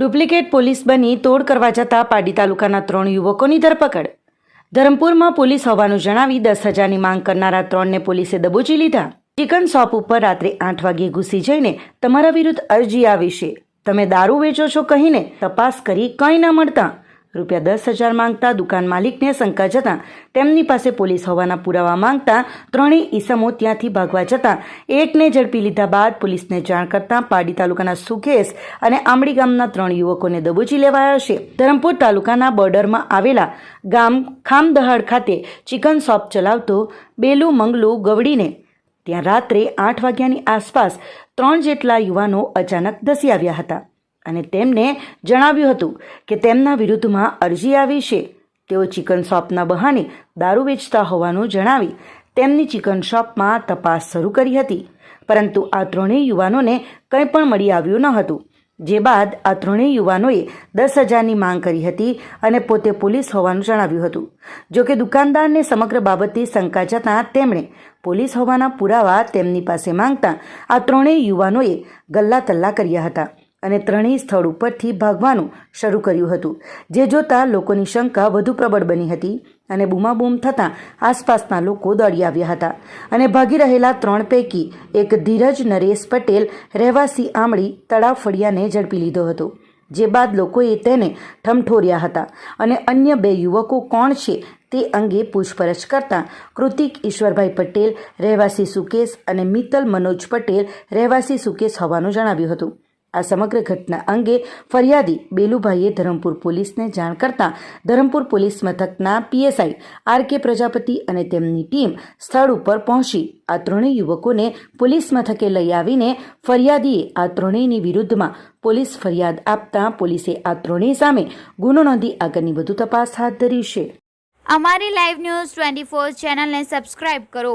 Duplicate police બની તોડ કરવા જતા પાડી તાલુકાના ત્રણ યુવકોની ધરપકડ. ધરમપુરમાં પોલીસ હોવાનું જણાવી દસ હજારની માંગ કરનારા ત્રણને પોલીસે દબોચી લીધા. ચિકન શોપ ઉપર રાત્રે આઠ વાગ્યે ઘૂસી જઈને તમારા વિરુદ્ધ અરજી આવી છે. તમે દારૂ વેચો છો કહીને તપાસ કરી કંઈ ન મળતા. રૂપિયા દસ હજાર માંગતા દુકાન માલિકને શંકા જતાં તેમની પાસે પોલીસ હોવાના પુરાવા માંગતા ત્રણેય ઈસમો ત્યાંથી ભાગવા જતાં એકને ઝડપી લીધા બાદ પોલીસને જાણ કરતાં પાડી તાલુકાના સુખેશ અને આમડી ગામના ત્રણ યુવકોને દબોચી લેવાયા છે. ધરમપુર તાલુકાના બોર્ડરમાં આવેલા ગામ ખામદહાડ ખાતે ચિકન શોપ ચલાવતો બેલુ મંગલુ ગવડીને ત્યાં રાત્રે આઠ વાગ્યાની આસપાસ ત્રણ જેટલા યુવાનો અચાનક ધસી આવ્યા હતા. અને તેમને જણાવ્યું હતું કે તેમના વિરુદ્ધમાં અરજી આવી છે. તેઓ ચિકન શોપના બહાને દારૂ વેચતા હોવાનું જણાવી તેમની ચિકન શોપમાં તપાસ શરૂ કરી હતી. પરંતુ આ ત્રણેય યુવાનોને કંઈ પણ મળી આવ્યું ન હતું. જે બાદ આ ત્રણેય યુવાનોએ દસ હજારની માંગ કરી હતી અને પોતે પોલીસ હોવાનું જણાવ્યું હતું. જોકે દુકાનદારને સમગ્ર બાબતે શંકા જતાં તેમણે પોલીસ હોવાના પુરાવા તેમની પાસે માંગતા આ ત્રણેય યુવાનોએ ગલ્લા તલ્લા કર્યા હતા. અને ત્રણેય સ્થળ ઉપરથી ભાગવાનું શરૂ કર્યું હતું. જે જોતાં લોકોની શંકા વધુ પ્રબળ બની હતી અને બૂમાબૂમ થતાં આસપાસના લોકો દોડી આવ્યા હતા. અને ભાગી રહેલા ત્રણ પૈકી એક ધીરજ નરેશ પટેલ રહેવાસી આમળી તળાવ ફળિયાને ઝડપી લીધો હતો, જે બાદ લોકોએ તેને ઠમઠોર્યા હતા. અને અન્ય બે યુવકો કોણ છે તે અંગે પૂછપરછ કરતાં કૃતિક ઈશ્વરભાઈ પટેલ, રહેવાસી સુકેશ અને મિત્તલ મનોજ પટેલ રહેવાસી સુકેશ હોવાનું જણાવ્યું હતું. આ સમગ્ર ઘટના અંગે ફરિયાદી બેલુભાઈએ ધરમપુર પોલીસને જાણ કરતાં ધરમપુર પોલીસ મથકના પીએસઆઈ આર કે પ્રજાપતિ અને તેમની ટીમ સ્થળ ઉપર પહોંચી આ ત્રણેય યુવકોને પોલીસ મથકે લઈ આવીને ફરિયાદીએ આ ત્રણેયની વિરુદ્ધમાં પોલીસ ફરિયાદ આપતા પોલીસે આ ત્રણેય સામે ગુનો નોંધી આગળની વધુ તપાસ હાથ ધરી છે. અમારી લાઈવ ન્યૂઝ ટ્વેન્ટી ફોર ચેનલને સબસ્ક્રાઇબ કરો.